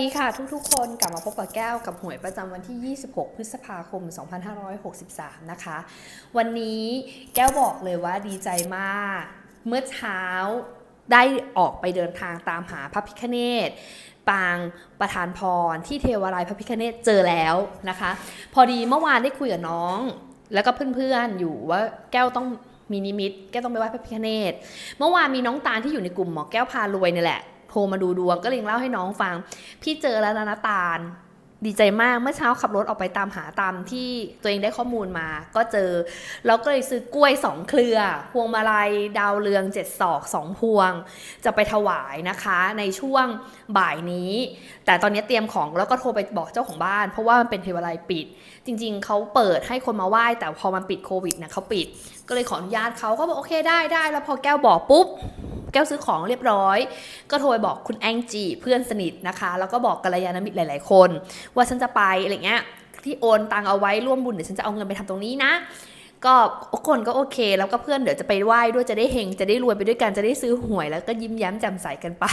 ดีค่ะทุกๆ คนกลับมาพบกับแก้วกับหวยประจำวันที่ 26 พฤษภาคม 2563 นะคะ วันนี้แก้วบอกเลยว่าดีใจมาก เมื่อเช้าได้ออกไปเดินทางตามหาพระพิคเนตปางประธานพรที่เทวรายพระพิคเนตเจอแล้วนะคะ พอดีเมื่อวานได้คุยกับน้อง แล้วก็เพื่อนๆอยู่ว่าแก้วต้องมีนิมิต แก้วต้องไปไหว้พระพิคเนตเมื่อวานมีน้องตาลที่อยู่ในกลุ่มหมอแก้วพารวยนี่แหละ โทรมาดูดวงก็เลยเล่าให้น้องฟัง พี่เจอแล้วนะนะตาลดีใจมากเมื่อเช้าขับรถออกไปตามหาตามที่ตัวเองได้ข้อมูลมา ก็เจอแล้วก็เลยซื้อกล้วยสองเครือ พวงมาลัยดาวเรืองเจ็ดศอกสองพวง จะไปถวายนะคะ ในช่วงบ่ายนี้ แต่ตอนนี้เตรียมของแล้วก็โทรไปบอกเจ้าของบ้าน เพราะว่ามันเป็นเทวาลัยปิด จริง ๆเขาเปิดให้คนมาไหว้แต่พอมันปิดโควิดนี่ยเขาปิด ก็เลยขออนุญาตเขาเขาบอกโอเคได้ได้แล้วพอแก้วบอกปุ๊บ แก้วซื้อของเรียบร้อย ก็โทรไปบอกคุณแองจีเพื่อนสนิทนะคะ แล้วก็บอกกัลยาณมิตรหลาย ๆ คน ว่าฉันจะไปอะไรเงี้ยที่โอนตังเอาไว้ร่วมบุญเดี๋ยวฉันจะเอาเงินไปทำตรงนี้นะก็คนก็โอเค แล้วก็เพื่อนเดี๋ยวจะไปไหว้ด้วยจะได้เฮงจะได้รวยไปด้วยกันจะได้ซื้อหวย แล้วก็ยิ้มแย้มแจ่มใสกันไป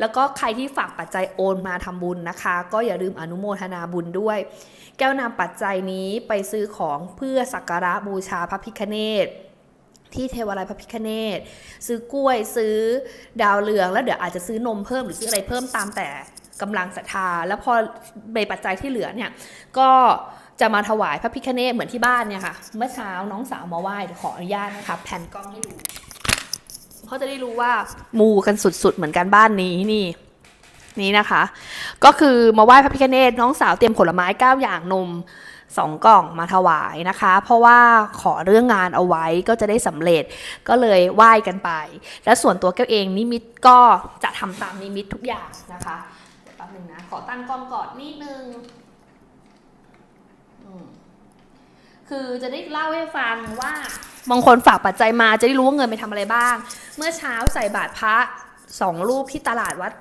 แล้วก็ใครที่ฝากปัจจัยโอนมาทำบุญนะคะ ก็อย่าลืมอนุโมทนาบุญด้วย แก้วนำปัจจัยนี้ไปซื้อของเพื่อสักการะบูชาพระพิฆเนศ ที่เทวาลัยพระพิฆเนศซื้อกล้วยซื้อดาวเรืองแล้วเดี๋ยวอาจจะซื้อนมเพิ่มหรือซื้ออะไรเพิ่มตามแต่กำลังศรัทธา แล้วพอใบปัจจัยที่เหลือเนี่ยก็จะมาถวายพระพิฆเนศเหมือนที่บ้านเนี่ยค่ะ เมื่อเช้าน้องสาวมาไหว้เดี๋ยวขออนุญาตนะคะแผ่นกล้องให้ดูเพราะจะได้รู้ว่ามูกันสุดๆเหมือนกันบ้านนี้นี่นี่นะคะ ก็คือมาไหว้พระพิฆเนศน้องสาวเตรียมผลไม้9อย่างนม สองกล่องมาถวายนะคะ เพราะว่าขอเรื่องงานเอาไว้ก็จะได้สำเร็จก็เลยไหว้กันไป และส่วนตัวแก้วเองนิมิตก็จะทำตามนิมิตทุกอย่างนะคะเดี๋ยวแป๊บนึงนะขอตั้งกล้องก่อนนิดนึงคือจะได้เล่าให้ฟังว่าบางคนฝากปัจจัยมาจะได้รู้ว่าเงินไปทำอะไรบ้าง เมื่อเช้าใส่บาตรพระ สองรูปที่ตลาดวัด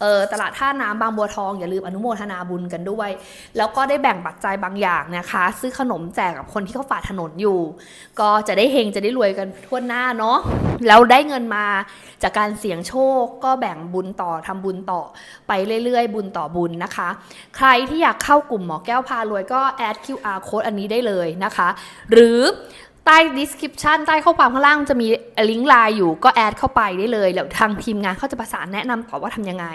เออตลาดท่าน้ำบางบัวทองอย่าลืมอนุโมทนาบุญกันด้วย แล้วก็ได้แบ่งปัจจัยบางอย่างนะคะ ซื้อขนมแจกกับคนที่เขาฝ่าถนนอยู่ ก็จะได้เฮงจะได้รวยกันทั่วหน้าเนาะแล้วได้เงินมาจากการเสี่ยงโชค ก็แบ่งบุญต่อทำบุญต่อไปเรื่อยๆ บุญต่อบุญนะคะ ใครที่อยากเข้ากลุ่มหมอแก้วพารวยก็แอด QR code อันนี้ได้เลยนะคะ หรือ ใต้ description ใต้ข้อความข้างล่างจะมีลิงก์ไลน์อยู่ก็แอดเข้าไปได้เลยแล้วทางทีมงานเขาจะประสานแนะนำต่อว่าทำยังไง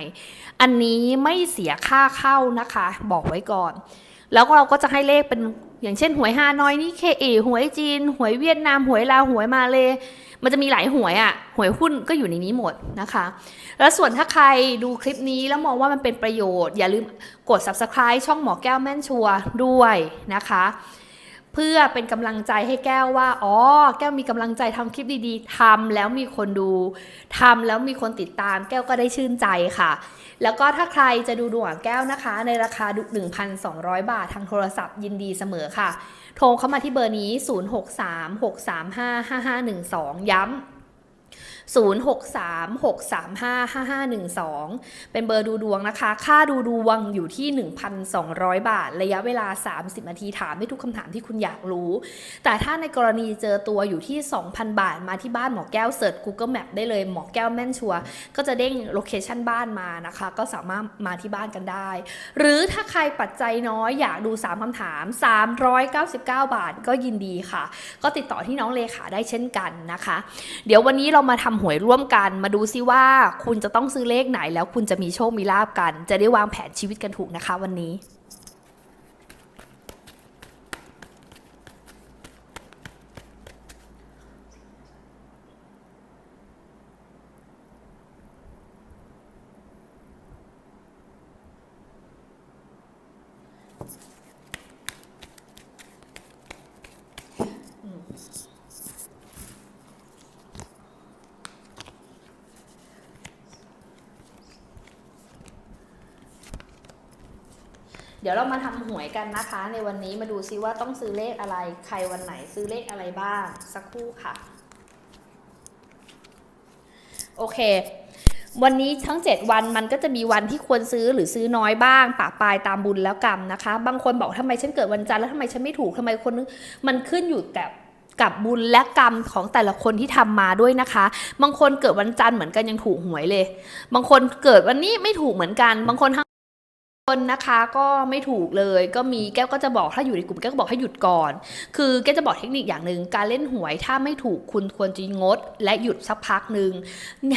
อันนี้ไม่เสียค่าเข้านะคะ บอกไว้ก่อน แล้วเราก็จะให้เลขเป็นอย่างเช่นหวยฮานอยนี่เคเอหวยจีน หวยเวียดนาม หวยลาว หวยมาเลมันจะมีหลายหวยอะ่ะ หวยหุ้นก็อยู่ในนี้หมดนะคะ แล้วส่วนถ้าใครดูคลิปนี้แล้วมองว่ามันเป็นประโยชน์ อย่าลืมกด subscribe ช่องหมอแก้วแม่นชัวด้วยนะคะ เพื่อเป็นกำลังใจให้แก้วว่า อ๋อ แก้วมีกำลังใจทำคลิปดีๆทำแล้วมีคนดูทำแล้วมีคนติดตาม แก้วก็ได้ชื่นใจค่ะ แล้วก็ถ้าใครจะดูดวงแก้วนะคะ ในราคา 1,200 บาททางโทรศัพท์ยินดีเสมอค่ะ โทรเข้ามาที่เบอร์นี้ 0636355512 ย้ำ 0636355512 เป็นเบอร์ดูดวงนะคะ ค่าดูดวงอยู่ที่ 1,200 บาท ระยะเวลา 30 นาทีถามให้ทุกคำถามที่คุณอยากรู้ แต่ถ้าในกรณีเจอตัวอยู่ที่ 2,000 บาท มาที่บ้านหมอแก้วเสิร์ช Google Map ได้เลยหมอแก้วแม่นชัวก็จะเด้งโลเคชันบ้านมานะคะ ก็สามารถมาที่บ้านกันได้ หรือถ้าใครปัจจัยน้อยอยากดู 3คำถาม 399 บาทก็ยินดีค่ะ ก็ติดต่อที่น้องเลขาได้เช่นกันนะคะ เดี๋ยววันนี้เรามาทำหวยร่วมกัน มาดูซิว่าคุณจะต้องซื้อเลขไหน แล้วคุณจะมีโชคมีลาบกัน จะได้วางแผนชีวิตกันถูกนะคะวันนี้ เดี๋ยวเรามาทำหวยกันนะคะ ในวันนี้มาดูซิว่าต้องซื้อเลขอะไร ใครวันไหนซื้อเลขอะไรบ้าง สักครู่ค่ะ โอเค วันนี้ทั้ง 7 วันมันก็จะมีวันที่ควรซื้อหรือซื้อน้อยบ้างปะปลายตามบุญแล้วกรรมนะคะ บางคนบอกทำไมฉันเกิดวันจันทร์แล้วทำไมฉันไม่ถูกทำไมคนนึงมันขึ้นอยู่แต่กับบุญและกรรมของแต่ละคนที่ทำมาด้วยนะคะ บางคนเกิดวันจันทร์เหมือนกันยังถูกหวยเลย บางคนเกิดวันนี้ไม่ถูกเหมือนกัน บางคน คนนะคะก็ไม่ถูกเลยก็มีแก้วก็จะบอกถ้าอยู่ในกลุ่มแก้วก็บอกให้หยุดก่อน คือแก้วจะบอกเทคนิคอย่างหนึ่งการเล่นหวยถ้าไม่ถูกคุณควรจะงด และหยุดสักพักหนึ่ง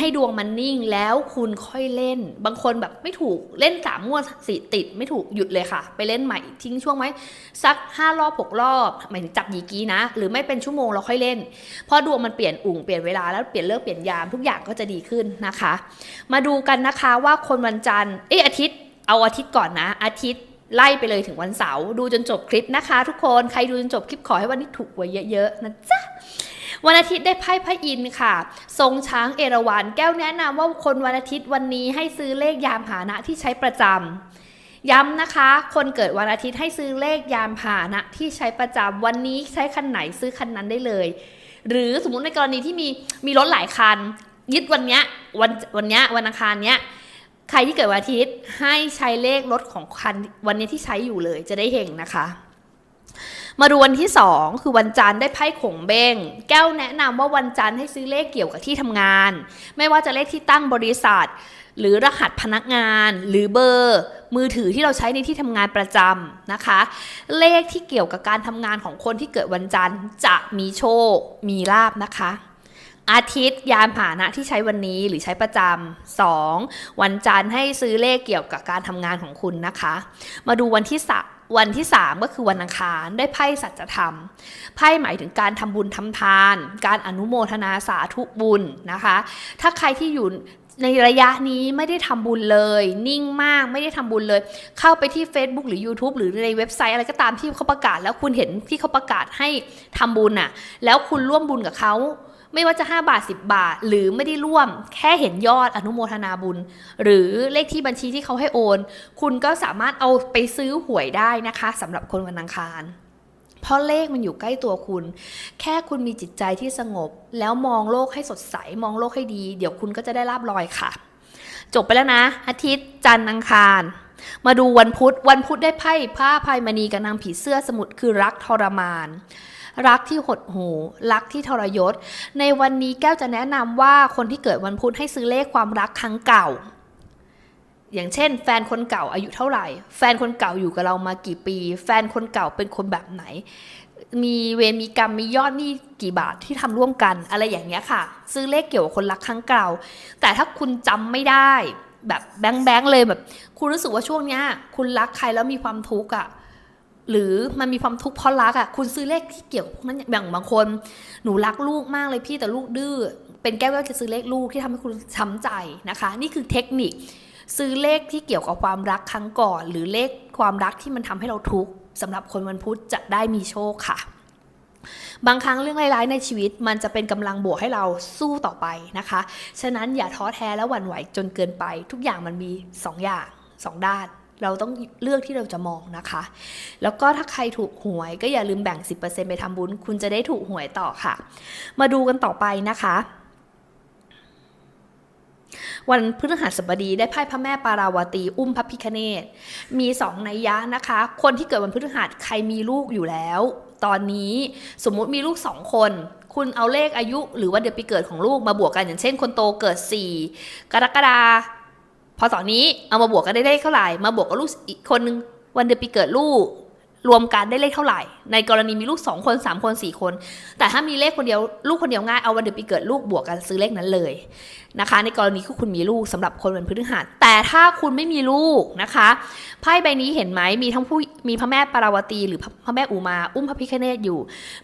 ให้ดวงมันนิ่งแล้วคุณค่อยเล่น บางคนแบบไม่ถูกเล่นสามงวดสี่ติดไม่ถูกหยุดเลยค่ะ ไปเล่นใหม่ทิ้งช่วงไว้สักห้ารอบหกรอบหมายถึงจับยีกี้นะ หรือไม่เป็นชั่วโมงเราค่อยเล่นเพราะดวงมันเปลี่ยนอุ่งเปลี่ยนเวลาแล้วเปลี่ยนเลิกเปลี่ยนยามทุกอย่างก็จะดีขึ้นนะคะ มาดูกันนะคะว่าคนวันจันทร์เอยอาทิตย์ เอาอาทิตย์ก่อนนะ อาทิตย์ไล่ไปเลยถึงวันเสาร์ดูจนจบคลิปนะคะ ทุกคนใครดูจนจบคลิปขอให้วันนี้ถูกหวยเยอะๆนะจ๊ะวันอาทิตย์ได้ไพ่พระอินทร์ค่ะ ทรงช้างเอราวัณแก้วแนะนำว่าคนวันอาทิตย์วันนี้ให้ซื้อเลขยามพาหนะที่ใช้ประจำย้ำนะคะ คนเกิดวันอาทิตย์ให้ซื้อเลขยามพาหนะที่ใช้ประจำวันนี้ใช้คันไหนซื้อคันนั้นได้เลย หรือสมมุติในกรณีที่มีมีรถหลายคัน ยึดวันเนี้ยวันวันเนี้ยวันอังคารเนี้ย ใครที่เกิดวันอาทิตย์ให้ใช้เลขรถของคันวันนี้ที่ใช้อยู่เลยจะได้เฮงนะคะ มาดูวันที่ 2 คือวันจันทร์ได้ไพ่ขงเบงแก้วแนะนำว่าวันจันทร์ให้ซื้อเลขเกี่ยวกับที่ทำงาน ไม่ว่าจะเลขที่ตั้งบริษัท หรือรหัสพนักงาน หรือเบอร์ มือถือที่เราใช้ในที่ทำงานประจำนะคะ เลขที่เกี่ยวกับการทำงานของคนที่เกิดวันจันทร์จะมีโชค มีลาบนะคะ อาทิตย์ยานผ่าหนะที่ใช้วันนี้หรือใช้ประจำสองวันจันทร์ให้ซื้อเลขเกี่ยวกับการทำงานของคุณนะคะ มาดูวันที่สวันที่ 3 ก็คือวันอังคารได้ไพ่สัจธรรมไพ่หมายถึงการทำบุญทำทาน การอนุโมทนาสาธุบุญนะคะ ถ้าใครที่อยู่ในระยะนี้ไม่ได้ทำบุญเลย นิ่งมากไม่ได้ทำบุญเลย เข้าไปที่ Facebook หรือ YouTube หรือในเว็บไซต์อะไรก็ตามที่เขาประกาศ แล้วคุณเห็นที่เขาประกาศให้ทำบุญน่ะ แล้วคุณร่วมบุญกับเขา ไม่ว่าจะ 5 บาท 10 บาท หรือไม่ได้ร่วมแค่เห็นยอดอนุโมทนาบุญ หรือเลขที่บัญชีที่เขาให้โอน คุณก็สามารถเอาไปซื้อหวยได้นะคะสำหรับคนวันอังคารเพราะเลขมันอยู่ใกล้ตัวคุณ แค่คุณมีจิตใจที่สงบ แล้วมองโลกให้สดใส มองโลกให้ดี เดี๋ยวคุณก็จะได้ลาบลอยค่ะ จบไปแล้วนะ อาทิตย์จันทร์อังคาร มาดูวันพุธ วันพุธได้ไพ่ผ้าพายมณีกับนางผีเสื้อสมุทรคือรักทรมาน รักที่หดหูรักที่ทรยศ ในวันนี้แก้วจะแนะนำว่าคนที่เกิดวันพุธให้ซื้อเลขความรักครั้งเก่า อย่างเช่น แฟนคนเก่าอายุเท่าไหร่ แฟนคนเก่าอยู่กับเรามากี่ปี แฟนคนเก่าเป็นคนแบบไหน มีเวรมีกรรมมียอดหนี้กี่บาทที่ทำร่วมกัน อะไรอย่างเงี้ยค่ะ ซื้อเลขเกี่ยวกับคนรักครั้งเก่า แต่ถ้าคุณจำไม่ได้แบบแบงแบงเลยแบบ คุณรู้สึกว่าช่วงเนี้ย คุณรักใครแล้วมีความทุกข์อะ หรือมันมีความทุกข์เพราะรักอะคุณซื้อเลขที่เกี่ยวกับพวกนั้นอย่างบางคน หนูรักลูกมากเลยพี่แต่ลูกดื้อเป็นแก้วก็จะซื้อเลขลูกที่ทำให้คุณช้ำใจนะคะ นี่คือเทคนิค ซื้อเลขที่เกี่ยวกับความรักครั้งก่อน หรือเลขความรักที่มันทำให้เราทุกข์สำหรับคนวันพุธจะได้มีโชคค่ะบางครั้งเรื่องร้ายๆในชีวิตมันจะเป็นกำลังบวกให้เราสู้ต่อไปนะคะ ฉะนั้นอย่าท้อแท้และหวั่นไหวจนเกินไป ทุกอย่างมันมีสองอย่างสองด้าน เราต้องเลือกที่เราจะมองนะคะ แล้วก็ถ้าใครถูกหวยก็อย่าลืมแบ่ง 10%ไปทำบุญ คุณจะได้ถูกหวยต่อค่ะ มาดูกันต่อไปนะคะ วันพฤหัสบดีได้ไพ่พระแม่ปาราวตี อุ้มพระพิคเนตมีสองนัยยะนะคะ คนที่เกิดวันพฤหัสใครมีลูกอยู่แล้ว ตอนนี้สมมุติมีลูกสองคนคุณเอาเลขอายุหรือวันเดือนปีเกิดของลูกมาบวกกันอย่างเช่นคนโตเกิด 4 กรกฎาคม พอตอนนี้เอามาบวกกันได้เลขเท่าไหร่ มาบวกกับลูกอีกคนนึงวันเดือนปีเกิดลูก รวมกันได้เลขเท่าไหร่ ในกรณีมีลูก 2 คน 3 คน 4 คน แต่ถ้ามีเลขคนเดียวลูกคนเดียวง่ายเอาวันเดือนปีเกิดลูกบวกกันซื้อเลขนั้นเลยนะคะ ในกรณีที่คุณมีลูกสำหรับคนวันพฤหัสแต่ถ้าคุณไม่มีลูกนะคะไพ่ใบนี้เห็นไหมมีทั้งผู้มีพระแม่ปาราวตีหรือพระแม่อุมาอุ้มพระพิฆเนศอยู่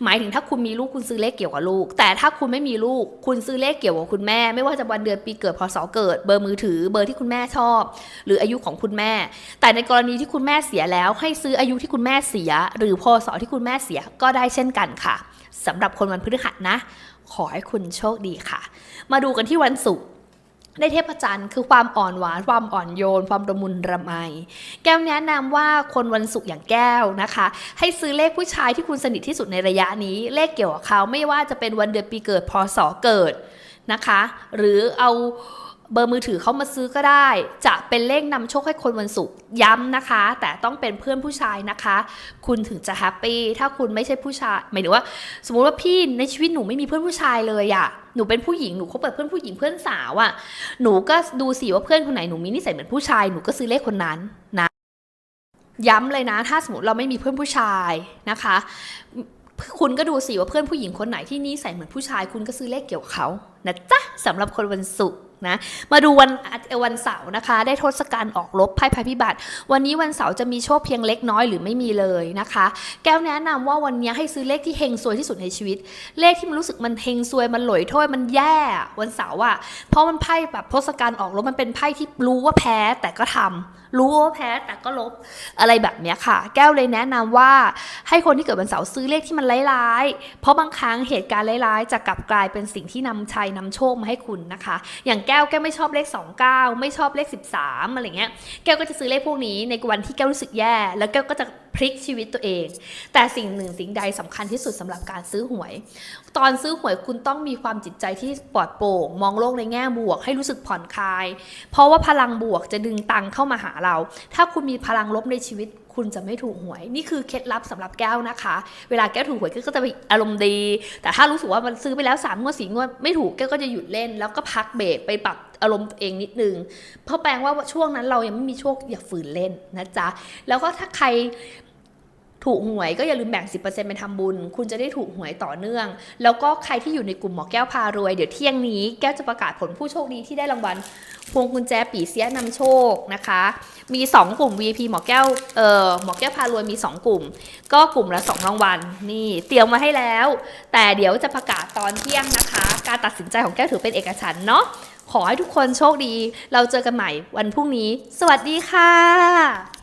หมายถึงถ้าคุณมีลูกคุณซื้อเลขเกี่ยวกับลูก แต่ถ้าคุณไม่มีลูกคุณซื้อเลขเกี่ยวกับคุณแม่ ไม่ว่าจะวันเดือนปีเกิดพศเกิด เบอร์มือถือเบอร์ที่คุณแม่ชอบ หรืออายุของคุณแม่ แต่ในกรณีที่คุณแม่เสียแล้วให้ซื้ออายุที่คุณแม่เสีย หรือพศที่คุณแม่เสียก็ได้เช่นกันค่ะสำหรับคนวันพฤหัสนะ ขอให้คุณโชคดีค่ะ มาดูกันที่วันศุกร์ได้เทพจันทร์คือความอ่อนหวาน ความอ่อนโยน ความระมุนระไม แก้วแนะนำว่าคนวันศุกร์อย่างแก้วนะคะ ให้ซื้อเลขผู้ชายที่คุณสนิทที่สุดในระยะนี้ เลขเกี่ยวกับเขาไม่ว่าจะเป็นวันเดือนปีเกิดพศเกิดนะคะ หรือเอา เบอร์มือถือเขามาซื้อก็ได้ จะเป็นเลขนำโชคให้คนวันศุกร์ย้ำนะคะ แต่ต้องเป็นเพื่อนผู้ชายนะคะ คุณถึงจะแฮปปี้ถ้าคุณไม่ใช่ผู้ชายหมายถึงว่า สมมติว่าพี่ในชีวิตหนูไม่มีเพื่อนผู้ชายเลยอะหนูเป็นผู้หญิงหนูคบกับเพื่อนผู้หญิงเพื่อนสาวอะหนูก็ดูสิว่าเพื่อนคนไหนหนูมีนิสัยเหมือนผู้ชายหนูก็ซื้อเลขคนนั้นนะย้ำเลยนะ ถ้าสมมติเราไม่มีเพื่อนผู้ชายนะคะ คุณก็ดูสิว่าเพื่อนผู้หญิงคนไหนที่นิสัยเหมือนผู้ชาย คุณก็ซื้อเลขเกี่ยวกับเขานะจ๊ะสำหรับคนวันศุกร์ นะ มาดูวันวันเสาร์นะคะ ได้ทศกัณฐ์ออกลบไพ่ภัยพิบัติ วันนี้วันเสาร์จะมีโชคเพียงเล็กน้อยหรือไม่มีเลยนะคะ แก้วแนะนำว่าวันนี้ให้ซื้อเลขที่เฮงซวยที่สุดในชีวิต เลขที่มันรู้สึกมันเฮงซวยมันหลอยถ้วยมันแย่วันเสาร์อะเพราะมันไพ่แบบทศกัณฐ์ออกลบมันเป็นไพ่ที่รู้ว่าแพ้แต่ก็ทำ รู้ว่าแพ้แต่ก็ลบอะไรแบบเนี้ยค่ะ แก้วเลยแนะนำว่าให้คนที่เกิดวันเสาร์ซื้อเลขที่มันร้ายๆ เพราะบางครั้งเหตุการณ์ร้ายๆ จะกลับกลายเป็นสิ่งที่นำชัยนำโชคมาให้คุณนะคะ อย่างแก้วแก้วไม่ชอบเลข 29 ไม่ชอบเลข 13อะไรเงี้ยแก้วก็จะซื้อเลขพวกนี้ในวันที่แก้วรู้สึกแย่ แล้วแก้วก็จะ พลิกชีวิตตัวเอง แต่สิ่งหนึ่งสิ่งใดสำคัญที่สุดสำหรับการซื้อหวย ตอนซื้อหวยคุณต้องมีความจิตใจที่ปลอดโปร่ง มองโลกในแง่บวก ให้รู้สึกผ่อนคลาย เพราะว่าพลังบวกจะดึงตังเข้ามาหาเรา ถ้าคุณมีพลังลบในชีวิตคุณจะไม่ถูกหวย นี่คือเคล็ดลับสำหรับแก้วนะคะ เวลาแก้วถูกหวยก็จะไปอารมณ์ดี แต่ถ้ารู้สึกว่ามันซื้อไปแล้วสามงวดสี่งวดไม่ถูกแก้วก็จะหยุดเล่น แล้วก็พักเบรกไปปรับ อารมณ์ตัวเองนิดนึง เพราะแปลว่าช่วงนั้นเรายังไม่มีโชคอย่าฝืนเล่นนะจ๊ะ แล้วก็ถ้าใครถูกหวยก็อย่าลืมแบ่ง 10%ไปทำบุญ คุณจะได้ถูกหวยต่อเนื่อง แล้วก็ใครที่อยู่ในกลุ่มหมอแก้วพารวย เดี๋ยวเที่ยงนี้แก้วจะประกาศผลผู้โชคดีที่ได้รางวัล พวงกุญแจปีเสียนำโชคนะคะ มี 2 กลุ่ม VP หมอแก้ว เอ่อ หมอแก้วพารวยมี 2 กลุ่ม ก็กลุ่มละ 2 รางวัล นี่เตรียมมาให้แล้ว แต่เดี๋ยวจะประกาศตอนเที่ยงนะคะ การตัดสินใจของแก้วถือเป็นเอกฉันเนาะ ขอให้ทุกคนโชคดี เราเจอกันใหม่วันพรุ่งนี้ สวัสดีค่ะ